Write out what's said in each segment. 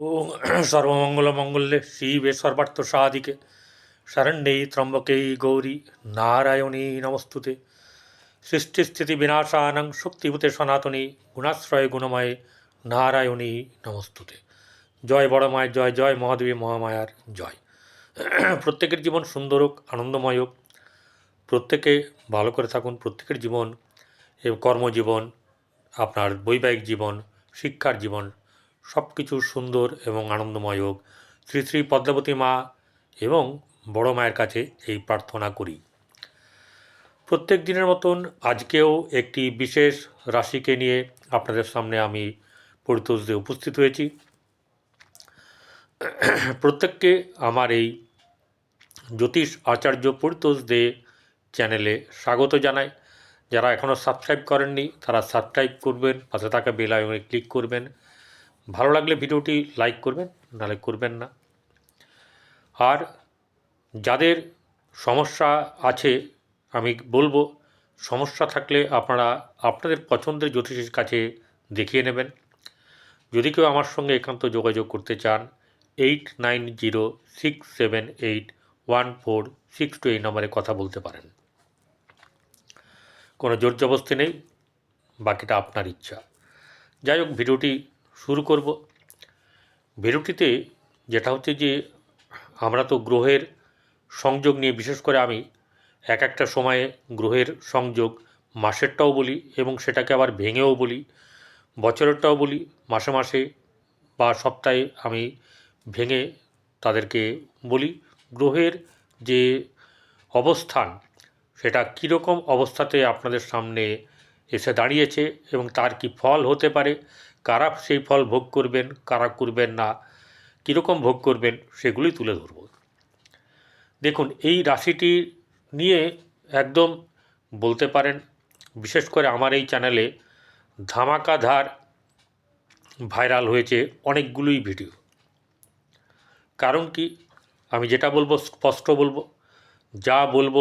ওম সর্বমঙ্গলমঙ্গলে শিবে সর্বার্থ সাধিকে শরণ্যে ত্রম্বকে গৌরী নারায়ণী নমস্তুতে সৃষ্টিস্থিতি বিনাশানং শক্তিভূতে সনাতনী গুণাশ্রয় গুণময়ে নারায়ণী নমস্তুতে জয় বড় মায়ের জয় জয় মহাদেবী মহামায়ার জয় প্রত্যেকের জীবন সুন্দর হোক আনন্দময় হোক প্রত্যেকে ভালো করে থাকুন প্রত্যেকের জীবন কর্মজীবন আপনার বৈবাহিক জীবন শিক্ষার জীবন সব কিছু সুন্দর এবং আনন্দময় হোক। শ্রী শ্রী পদ্মাবতী মা এবং বড় মায়ের কাছে এই প্রার্থনা করি। প্রত্যেক দিনের মতন আজকেও একটি বিশেষ রাশিকে নিয়ে আপনাদের সামনে আমি পরিতোষ দিয়ে উপস্থিত হয়েছি। প্রত্যেককে আমার এই জ্যোতিষ আচার্য পরিতোষ দে চ্যানেলে স্বাগত জানাই। যারা এখনও সাবস্ক্রাইব করেননি, তারা সাবস্ক্রাইব করবেন, পাশে থাকা বেল আইকনে ক্লিক করবেন। ভালো লাগলে ভিডিওটি লাইক করবেন নাহলে করবেন না। আর যাদের সমস্যা আছে, আমি বলব, সমস্যা থাকলে আপনারা আপনাদের পছন্দের জ্যোতিষের কাছে দেখিয়ে নেবেন। যদি কেউ আমার সঙ্গে একান্ত যোগাযোগ করতে চান, eight nine zero six seven eight one four six two এই নম্বরে কথা বলতে পারেন। কোনো জোর জবস্তি নেই, বাকিটা আপনার ইচ্ছা। যাই হোক, ভিডিওটি শুরু করব। ভিডিওটিতে যেটা হচ্ছে যে, আমরা তো গ্রহের সংযোগ নিয়ে, বিশেষ করে আমি এক একটা সময়ে গ্রহের সংযোগ মাসেরটাও বলি এবং সেটাকে আবার ভেঙেও বলি, বছরেরটাও বলি, মাসে মাসে বা সপ্তাহে আমি ভেঙে তাদেরকে বলি। গ্রহের যে অবস্থান, সেটা কীরকম অবস্থাতে আপনাদের সামনে এসে দাঁড়িয়েছে এবং তার কি ফল হতে পারে কারা সেই ফল ভোগ করবেন, কারা করবেন না, কীরকম ভোগ করবেন সেগুলি তুলে ধরব। দেখুন, এই রাশিটি নিয়ে একদম বলতে পারেন, বিশেষ করে আমার এই চ্যানেলে ধামাকাধার ভাইরাল হয়েছে অনেকগুলোই ভিডিও। কারণ কি? আমি যেটা বলব, স্পষ্ট বলব, যা বলব,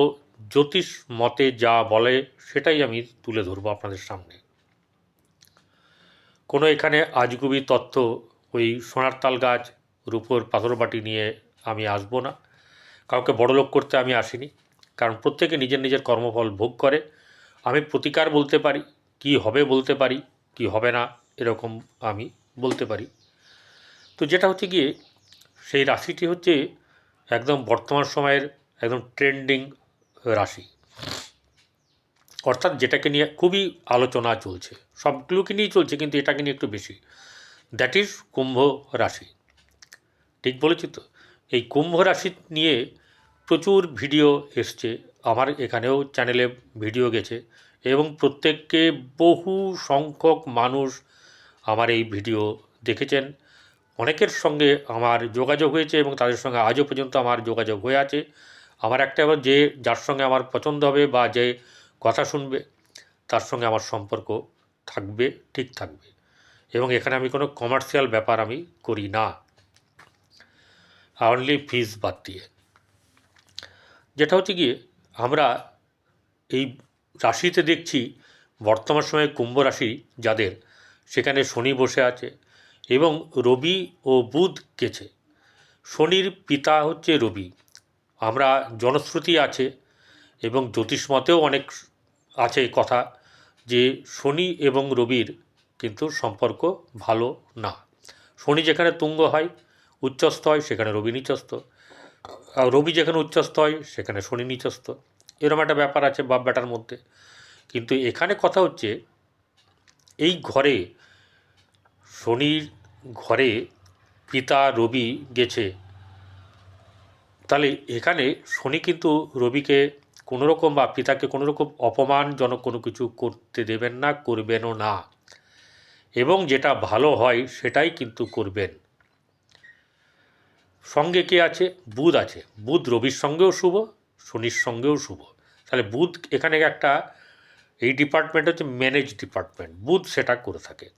জ্যোতিষ মতে যা বলে, সেটাই আমি তুলে ধরবো আপনাদের সামনে। কোনো এখানে আজগুবি তথ্য ওই সোনার তাল গাছ, রূপোর পাথরবাটি নিয়ে আমি আসব না। কাউকে বড়লোক করতে আমি আসিনি। কারণ প্রত্যেকে নিজের নিজের কর্মফল ভোগ করে। আমি প্রতিকার বলতে পারি, কি হবে বলতে পারি, কি হবে না এরকম আমি বলতে পারি। তো যেটা হচ্ছে গিয়ে, সেই রাশিটি হচ্ছে একদম বর্তমান সময়ের একদম ট্রেন্ডিং রাশি। অর্থাৎ যেটাকে নিয়ে খুবই আলোচনা চলছে, সবগুলোকে নিয়েই চলছে, কিন্তু এটাকে নিয়ে একটু বেশি। দ্যাট ইজ কুম্ভ রাশি। ঠিক বলেছি তো? এই কুম্ভ রাশি নিয়ে প্রচুর ভিডিও এসছে। আমার এখানেও চ্যানেলে ভিডিও গেছে এবং প্রত্যেককে বহু সংখ্যক মানুষ আমার এই ভিডিও দেখেছেন। অনেকের সঙ্গে আমার যোগাযোগ হয়েছে এবং তাদের সঙ্গে আজও পর্যন্ত আমার যোগাযোগ হয়ে আছে। আমার একটা যে, যার সঙ্গে আমার পছন্দ হবে বা যে কথা শুনবে, তার সঙ্গে আমার সম্পর্ক থাকবে, ঠিক থাকবে। এবং এখানে আমি কোনো কমার্শিয়াল ব্যাপার আমি করি না। অনলি ফিজ বাদ দিয়ে। যেটা হচ্ছে গিয়ে, আমরা এই রাশিতে দেখছি, বর্তমান সময়ে কুম্ভ রাশি যাদের, সেখানে শনি বসে আছে এবং রবি ও বুধ গেছে। শনির পিতা হচ্ছে রবি। আমরা জনশ্রুতি আছে এবং জ্যোতিষমতেও অনেক আছে কথা যে শনি এবং রবির কিন্তু সম্পর্ক ভালো না। শনি যেখানে তুঙ্গ হয়, উচ্চস্থ হয়, সেখানে রবি নিচস্থ। রবি যেখানে উচ্চস্থ হয়, সেখানে শনি নিচস্থ। এরকম একটা ব্যাপার আছে বাপ বেটার মধ্যে। কিন্তু এখানে কথা হচ্ছে, এই ঘরে শনির ঘরে পিতা রবি গেছে। তাহলে এখানে শনি কিন্তু রবিকে কোনোরকম বা পিতাকে কোনোরকম অপমানজনক কোনো কিছু করতে দেবেন না, করবেনও না। এবং যেটা ভালো হয় সেটাই কিন্তু করবেন। সঙ্গে কে আছে? বুধ আছে। বুধ রবির সঙ্গেও শুভ, শনির সঙ্গেও শুভ। তাহলে বুধ এখানে একটা, এই ডিপার্টমেন্ট হচ্ছে ম্যানেজ ডিপার্টমেন্ট। বুধ সেটা করে থাকে।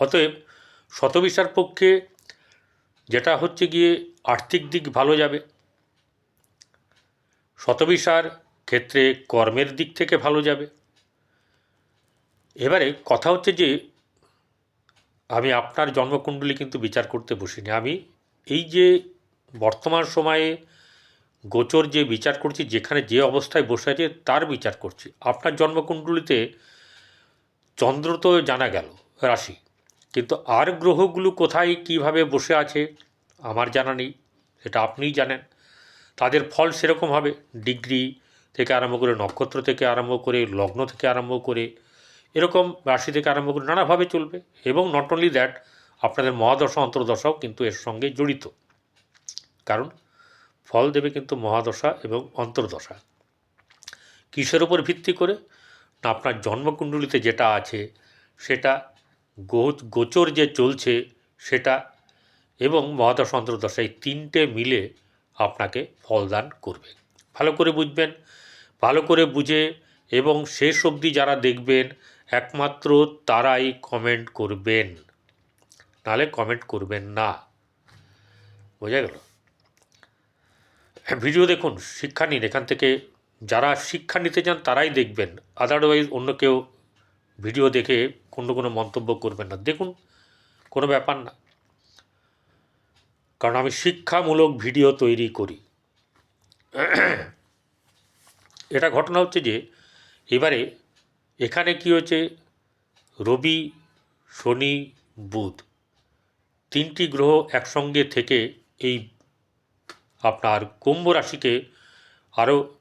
অতএব শতবিশার পক্ষে যেটা হচ্ছে গিয়ে আর্থিক দিক ভালো যাবে। শতবিশার ক্ষেত্রে কর্মের দিক থেকে ভালো যাবে। এবারে কথা হচ্ছে যে, আমি আপনার জন্মকুণ্ডলী কিন্তু বিচার করতে বসিনি। আমি এই যে বর্তমান সময়ে গোচর যে বিচার করছি, যেখানে যে অবস্থায় বসে আছে, তার বিচার করছি। আপনার জন্মকুণ্ডলিতে চন্দ্র তো জানা গেল, রাশি। কিন্তু আর গ্রহগুলো কোথায়, কীভাবে বসে আছে, আমার জানা নেই সেটা আপনিই জানেন। তাদের ফল সেরকম হবে। ডিগ্রি থেকে আরম্ভ করে নক্ষত্র থেকে আরম্ভ করে, লগ্ন থেকে আরম্ভ করে, এরকম রাশি থেকে আরম্ভ করে নানাভাবে চলবে। এবং নট অনলি দ্যাট আপনাদের মহাদশা, অন্তর্দশাও কিন্তু এর সঙ্গে জড়িত। কারণ ফল দেবে কিন্তু মহাদশা এবং অন্তর্দশা। কিসের উপর ভিত্তি করে? না, আপনার জন্মকুণ্ডলিতে যেটা আছে, সেটা গোচর যে চলছে, সেটা এবং মহাদশা, অন্তর্দশা এই তিনটে মিলে আপনাকে ফলদান করবে। ভালো করে বুঝবেন, ভালো করে বুঝে এবং শেষ অবধি যারা দেখবেন, একমাত্র তারাই কমেন্ট করবেন। নাহলে কমেন্ট করবেন না। বোঝা গেল? ভিডিও দেখুন, শিক্ষা নিন। এখান থেকে যারা শিক্ষা নিতে চান, তারাই দেখবেন। আদারওয়াইজ অন্য কেউ ভিডিও দেখে কোনো কোনো মন্তব্য করবেন না। দেখুন, কোনো ব্যাপার না। কারণ আমি শিক্ষামূলক ভিডিও তৈরি করি। এটা ঘটনা হচ্ছে যে, এবারে এখানে কি হয়েছে? রবি, শনি, বুধ তিনটি গ্রহ একসঙ্গে থেকে এই আপনার কুম্ভ রাশিকে আরও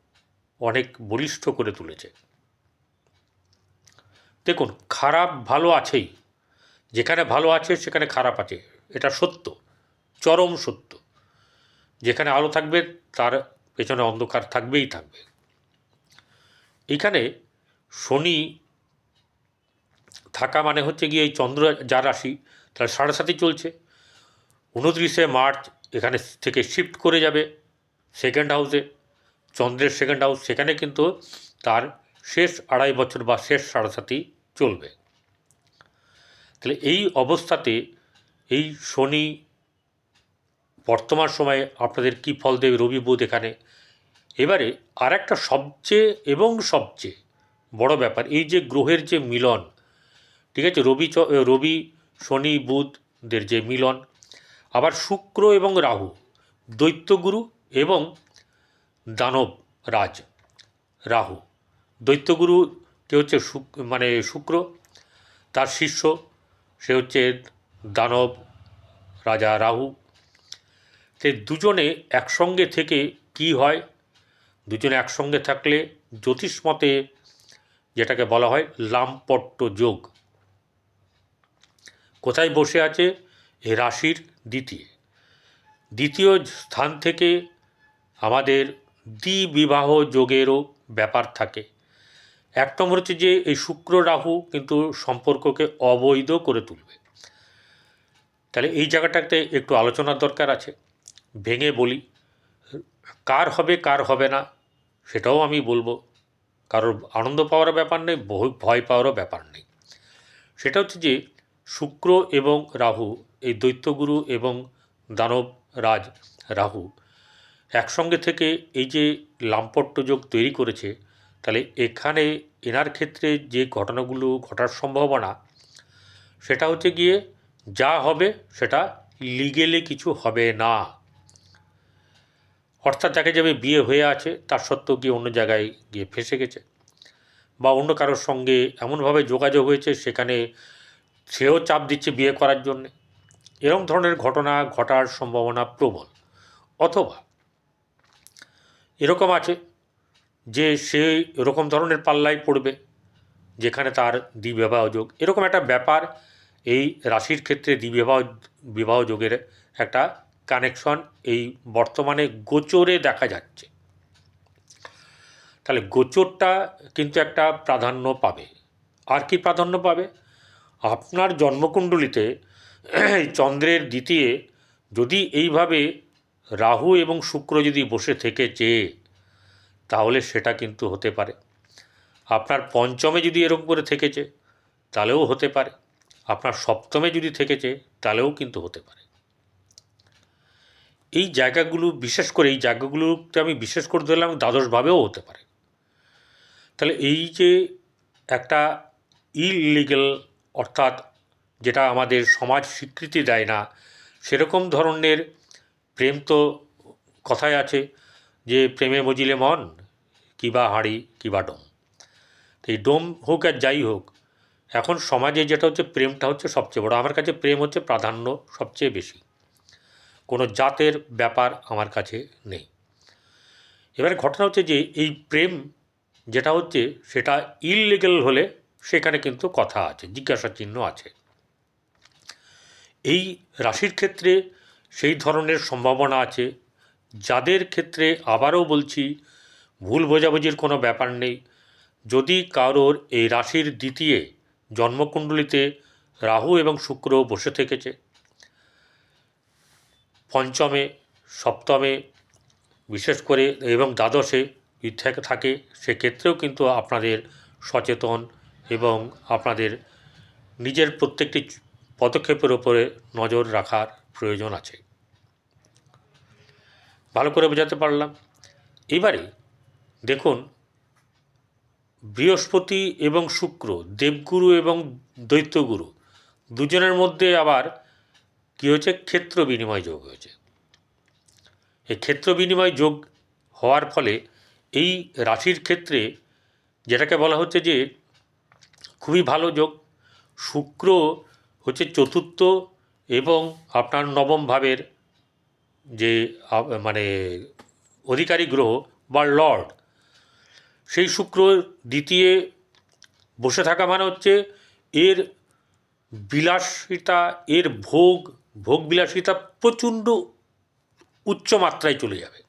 অনেক বলিষ্ঠ করে তুলেছে। দেখুন, খারাপ ভালো আছেই। যেখানে ভালো আছে, সেখানে খারাপ আছে। এটা সত্য। চরম সত্য। যেখানে আলো থাকবে, তার পেছনে অন্ধকার থাকবেই থাকবে। এখানে শনি থাকা মানে হচ্ছে গিয়ে এই চন্দ্র যা রাশি, তার সাড়ে সাথে চলছে। উনত্রিশে মার্চ এখানে থেকে শিফট করে যাবে সেকেন্ড হাউসে। চন্দ্রের সেকেন্ড হাউস সেখানে কিন্তু তার শেষ আড়াই বছর বা শেষ সাড়ে সাথী চলবে। তাহলে এই অবস্থাতে এই শনি বর্তমান সময়ে আপনাদের কী ফল দেবে? রবি বুধ এখানে। এবারে আর একটা সবচেয়ে এবং সবচেয়ে বড় ব্যাপার, এই যে গ্রহের যে মিলন, ঠিক আছে, রবি রবি, শনি, বুধদের যে মিলন, আবার শুক্র এবং রাহু, দৈত্যগুরু এবং দানব রাজ, রাহু, দৈত্যগুরু কে হচ্ছে মানে শুক্র, তার শিষ্য সে হচ্ছে দানব রাজা রাহু সে দুজনে একসঙ্গে থেকে কি হয়? দুজনে একসঙ্গে থাকলে জ্যোতিষ মতে যেটাকে বলা হয় লামপট্ট যোগ। কোথায় বসে আছে? এ রাশির দ্বিতীয়। দ্বিতীয় স্থান থেকে আমাদের দ্বিবিবাহ যোগেরও ব্যাপার থাকে। এক নম্বর হচ্ছে যে এই শুক্র রাহু কিন্তু সম্পর্ককে অবৈধ করে তুলবে। তাহলে এই জায়গাটাতে একটু আলোচনার দরকার আছে। ভেঙে বলি, কার হবে কার হবে না, সেটাও আমি বলব। কারোর আনন্দ পাওয়ার ব্যাপার নেই, ভয় পাওয়ারও ব্যাপার নেই। সেটা হচ্ছে যে, শুক্র এবং রাহু, এই দৈত্যগুরু এবং দানব রাজ রাহু একসঙ্গে থেকে এই যে লাম্পট্য যোগ তৈরি করেছে, তাহলে এখানে এনার ক্ষেত্রে যে ঘটনাগুলো ঘটার সম্ভাবনা, সেটা হচ্ছে গিয়ে যা হবে সেটা লিগেলে কিছু হবে না। অর্থাৎ যাকে যাবে বিয়ে হয়ে আছে, তার সত্ত্বেও গিয়ে অন্য জায়গায় গিয়ে ফেসে গেছে বা অন্য কারোর সঙ্গে এমনভাবে যোগাযোগ হয়েছে, সেখানে সেও চাপ দিচ্ছে বিয়ে করার জন্যে। এরকম ধরনের ঘটনা ঘটার সম্ভাবনা প্রবল। অথবা এরকম আছে যে সে এরকম ধরনের পাল্লায় পড়বে, যেখানে তার দ্বিবিবাহ যোগ এরকম একটা ব্যাপার এই রাশির ক্ষেত্রে দ্বিবিবাহ বিবাহ যোগের একটা কানেকশন এই বর্তমানে গোচরে দেখা যাচ্ছে। তাহলে গোচরটা কিন্তু একটা প্রাধান্য পাবে। আর কি প্রাধান্য পাবে? আপনার জন্মকুণ্ডলিতে চন্দ্রের দ্বিতীয় যদি এইভাবে রাহু এবং শুক্র যদি বসে থেকে চেয়ে, তাহলে সেটা কিন্তু হতে পারে। আপনার পঞ্চমে যদি এরকম করে থেকেছে, তাহলেও হতে পারে। আপনার সপ্তমে যদি থেকেছে, তাহলেও কিন্তু হতে পারে। এই জায়গাগুলো, বিশেষ করে এই জায়গাগুলোতে আমি বিশেষ করে ধরলাম দ্বাদশভাবেও হতে পারে। তাহলে এই যে একটা ইলিগেল অর্থাৎ যেটা আমাদের সমাজ স্বীকৃতি দেয় না, সেরকম ধরনের প্রেম তো কথায় আছে যে প্রেমে মজিলে মন কিবা হাঁড়ি কিবা ডোম। তো এই ডোম হোক আর যাই হোক, এখন সমাজে যেটা হচ্ছে প্রেমটা হচ্ছে সবচেয়ে বড়। আমার কাছে প্রেম হচ্ছে প্রাধান্য সবচেয়ে বেশি। কোনো জাতের ব্যাপার আমার কাছে নেই। এবারে ঘটনা হচ্ছে যে, এই প্রেম যেটা হচ্ছে, সেটা ইললিগাল হলে সেখানে কিন্তু কথা আছে, জিজ্ঞাসা চিহ্ন আছে। এই রাশির ক্ষেত্রে সেই ধরনের সম্ভাবনা আছে। যাদের ক্ষেত্রে আবারও বলছি, ভুল বোঝাবুঝির কোনো ব্যাপার নেই। যদি কারোর এই রাশির দ্বিতীয় জন্মকুণ্ডলিতে রাহু এবং শুক্র বসে থেকেছে পঞ্চমে, সপ্তমে বিশেষ করে এবং দ্বাদশে থাকে সেক্ষেত্রেও কিন্তু আপনাদের সচেতন এবং আপনাদের নিজের প্রত্যেকটি পদক্ষেপের ওপরে নজর রাখার প্রয়োজন আছে। ভালো করে বোঝাতে পারলাম। এবারে দেখুন, বৃহস্পতি এবং শুক্র, দেবগুরু এবং দৈত্যগুরু, দুজনের মধ্যে আবার কী হয়েছে? ক্ষেত্র বিনিময় যোগ হয়েছে। এই ক্ষেত্র বিনিময় যোগ হওয়ার ফলে এই রাশির ক্ষেত্রে যেটাকে বলা হচ্ছে যে খুবই ভালো যোগ, শুক্র হচ্ছে চতুর্থ এবং আপনার নবম ভাবের যে মানে অধিকারী গ্রহ বা লর্ড, সেই শুক্র দ্বিতীয় বসে থাকা মানে হচ্ছে এর বিলাসিতা, এর ভোগ ভোগ বিলাসিতা প্রচণ্ড উচ্চ মাত্রায় চলে যাবে।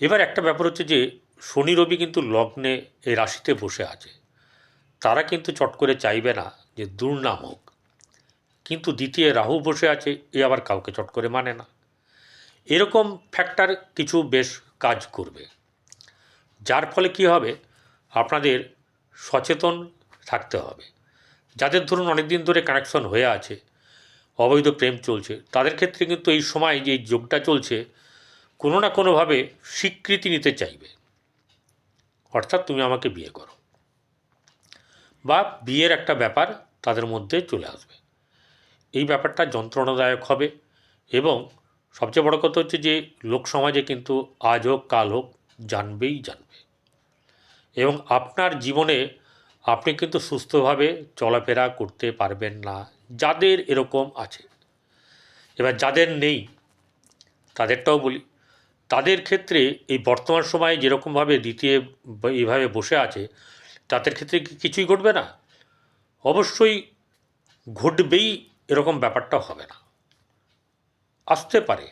এবার একটা ব্যাপার হচ্ছে যে, শনি রবি কিন্তু লগ্নে এই রাশিতে বসে আছে। তারা কিন্তু চট করে চাইবে না যে দুর্নাম হোক। কিন্তু দ্বিতীয় রাহু বসে আছে, এ আবার কাউকে চট করে মানে না। এরকম ফ্যাক্টর কিছু বেশ কাজ করবে। যার ফলে কি হবে? আপনাদের সচেতন থাকতে হবে। যাদের ধরুন অনেক দিন ধরে কানেকশন হয়ে আছে অবৈধ প্রেম চলছে। তাদের ক্ষেত্রে কিন্তু এই সময় যে যোগটা চলছে, কোনো না কোনোভাবে স্বীকৃতি নিতে চাইবে। অর্থাৎ তুমি আমাকে বিয়ে করো। বা বিয়ের একটা ব্যাপার তাদের মধ্যে চলে আসবে। এই ব্যাপারটা যন্ত্রণাদায়ক হবে এবং সবচেয়ে বড় কথা হচ্ছে যে লোক সমাজে কিন্তু আজ হোক, কাল হোক, জানবেই জানবে। এবং আপনার জীবনে আপনি কিন্তু সুস্থভাবে চলাফেরা করতে পারবেন না। যাদের এরকম আছে। এবার যাদের নেই, তাদেরটাও বলি। তাদের ক্ষেত্রে এই বর্তমান সময়ে যেরকমভাবে দ্বিতীয় এইভাবে বসে আছে, তাদের ক্ষেত্রে কি কিছুই ঘটবে না? অবশ্যই ঘটবেই এরকম ব্যাপারটা হবে না। আসতে পারে,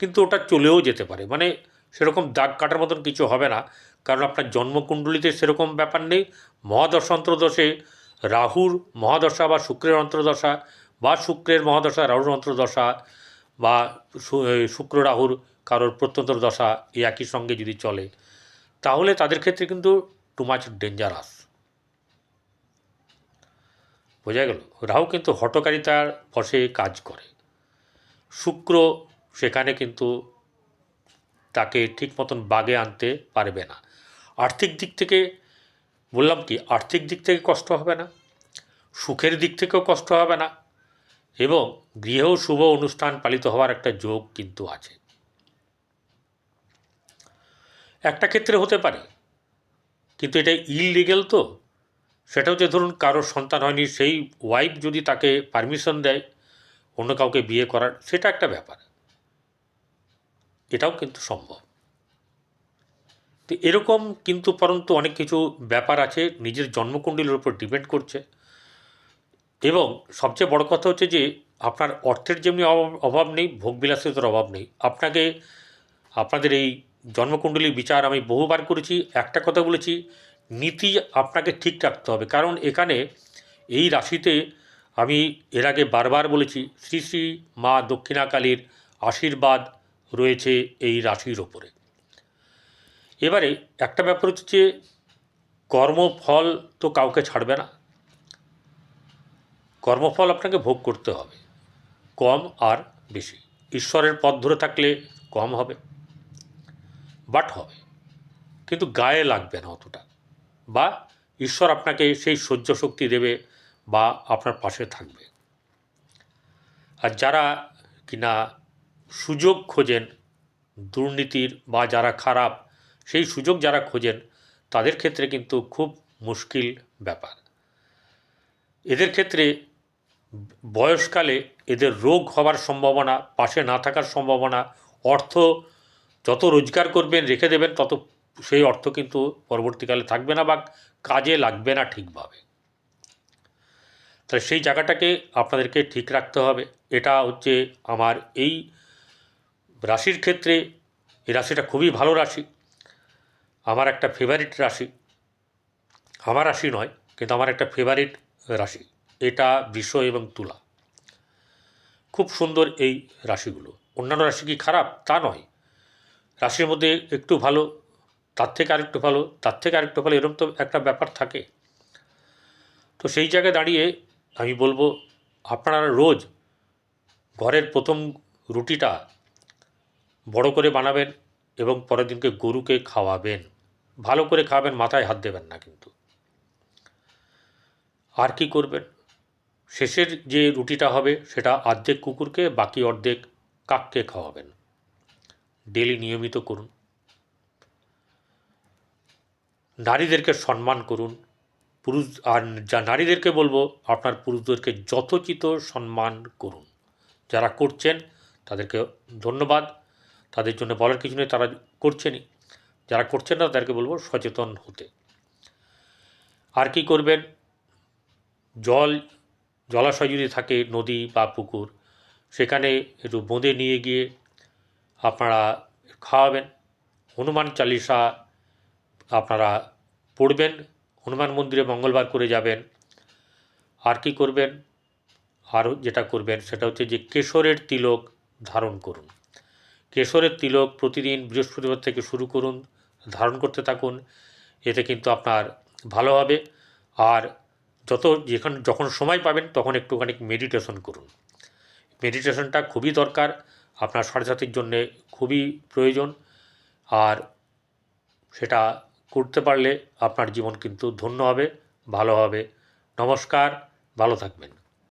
কিন্তু ওটা চলেও যেতে পারে। মানে সেরকম দাগ কাটার মতন কিছু হবে না, কারণ আপনার জন্মকুণ্ডলিতে সেরকম ব্যাপার নেই। মহাদশা অন্তর্দশে রাহুর মহাদশা বা শুক্রের অন্তর্দশা বা শুক্রের মহাদশা, রাহুর অন্তর্দশা বা শুক্র, রাহুর কারোর প্রত্যন্তর দশা এই একই সঙ্গে যদি চলে, তাহলে তাদের ক্ষেত্রে কিন্তু টু মাচ ডেঞ্জারাস বোঝা গেল? রাহু কিন্তু হটকারিতার বসে কাজ করে। শুক্র সেখানে কিন্তু তাকে ঠিক মতন বাগে আনতে পারবে না। আর্থিক দিক থেকে বললাম কি, আর্থিক দিক থেকে কষ্ট হবে না, সুখের দিক থেকেও কষ্ট হবে না, এবং গৃহেও শুভ অনুষ্ঠান পালিত হওয়ার একটা যোগ কিন্তু আছে। একটা ক্ষেত্রে হতে পারে, কিন্তু এটা ইললিগেল তো সেটা হচ্ছে ধরুন কারোর সন্তান হয়নি, সেই ওয়াইফ যদি তাকে পারমিশন দেয়, অন্য কাউকে বিয়ে করার, সেটা একটা ব্যাপার। এটাও কিন্তু সম্ভব। তো এরকম কিন্তু পরন্তু অনেক কিছু ব্যাপার আছে, নিজের জন্মকুণ্ডলীর উপর ডিপেন্ড করছে। এবং সবচেয়ে বড় কথা হচ্ছে যে, আপনার অর্থের যেমনি অভাব নেই, ভোগবিলাসিতার অভাব নেই। আপনাকে, আপনাদের এই জন্মকুণ্ডলীর বিচার আমি বহুবার করেছি, একটা কথা বলেছি, নীতি আপনাকে ঠিক রাখতে হবে। কারণ এখানে এই রাশিতে আমি এর আগে বারবার বলেছি, শ্রী শ্রী মা দক্ষিণাকালীর আশীর্বাদ রয়েছে এই রাশির ওপরে। এবারে একটা ব্যাপার হচ্ছে যে কর্মফল তো কাউকে ছাড়বে না। কর্মফল আপনাকে ভোগ করতে হবে। কম আর বেশি। ঈশ্বরের পথ ধরে থাকলে কম হবে বাট হবে। কিন্তু গায়ে লাগবে না অতটা। বা ঈশ্বর আপনাকে সেই সহ্য শক্তি দেবে বা আপনার পাশে থাকবে। আর যারা কিনা সুযোগ খোঁজেন, দুর্নীতির বা যারা খারাপ সেই সুযোগ যারা খোঁজেন, তাদের ক্ষেত্রে কিন্তু খুব মুশকিল ব্যাপার। এদের ক্ষেত্রে বয়সকালে এদের রোগ হওয়ার সম্ভাবনা, পাশে না থাকার সম্ভাবনা, অর্থ যত রোজগার করবেন, রেখে দেবেন, তত সেই অর্থ কিন্তু পরবর্তীকালে থাকবে না বা কাজে লাগবে না ঠিকভাবে। তাহলে সেই জায়গাটাকে আপনাদেরকে ঠিক রাখতে হবে। এটা হচ্ছে আমার এই রাশির ক্ষেত্রে, এই রাশিটা খুবই ভালো রাশি। আমার একটা ফেভারিট রাশি। আমার রাশি নয়, কিন্তু আমার একটা ফেভারিট রাশি। এটা বৃষ এবং তুলা। খুব সুন্দর এই রাশিগুলো। অন্যান্য রাশি কি খারাপ? তা নয়। রাশির মধ্যে একটু ভালো, তার থেকে আরেকটু ভালো, তার থেকে আরেকটু ভালো এরকম তো একটা ব্যাপার থাকে। তো সেই জায়গায় দাঁড়িয়ে আমি বলব, আপনারা রোজ ঘরের প্রথম রুটিটা বড় করে বানাবেন এবং পরের দিনকে গরুকে খাওয়াবেন। ভালো করে খাওয়াবেন মাথায় হাত দেবেন না কিন্তু। আর কি করবেন? শেষের যে রুটিটা হবে, সেটা অর্ধেক কুকুরকে, বাকি অর্ধেক কাককে খাওয়াবেন। ডেলি নিয়মিত করুন। নারীদেরকে সম্মান করুন। পুরুষ, আর যা নারীদেরকে বলব, আপনার পুরুষদেরকে যথোচিত সম্মান করুন। যারা করছেন, তাদেরকে ধন্যবাদ। তাদের জন্য বলার কিছু নেই, তারা করছেনই। যারা করছেন না, তাদেরকে বলব সচেতন হতে। আর কি করবেন? জল, জলাশয় যদি থাকে, নদী বা পুকুর, সেখানে একটু বোঁদে নিয়ে গিয়ে আপনারা খাওয়াবেন। হনুমান চালিসা আপনারা পড়বেন, হনুমান মন্দিরে মঙ্গলবার করে যাবেন। আর কি করবেন? আরও যেটা করবেন, সেটা হচ্ছে যে কেশরের তিলক ধারণ করুন। কেশরের তিলক প্রতিদিন বৃহস্পতিবার থেকে শুরু করুন। ধারণ করতে থাকুন, এতে কিন্তু আপনার ভালো হবে। আর যত যেখানে, যখন সময় পাবেন, তখন একটুখানি মেডিটেশন করুন। মেডিটেশনটা খুবই দরকার, আপনার সাথীর জন্যে খুবই প্রয়োজন। আর সেটা করতে পারলে আপনার জীবন কিন্তু ধন্য হবে, ভালো হবে। নমস্কার, ভালো থাকবেন।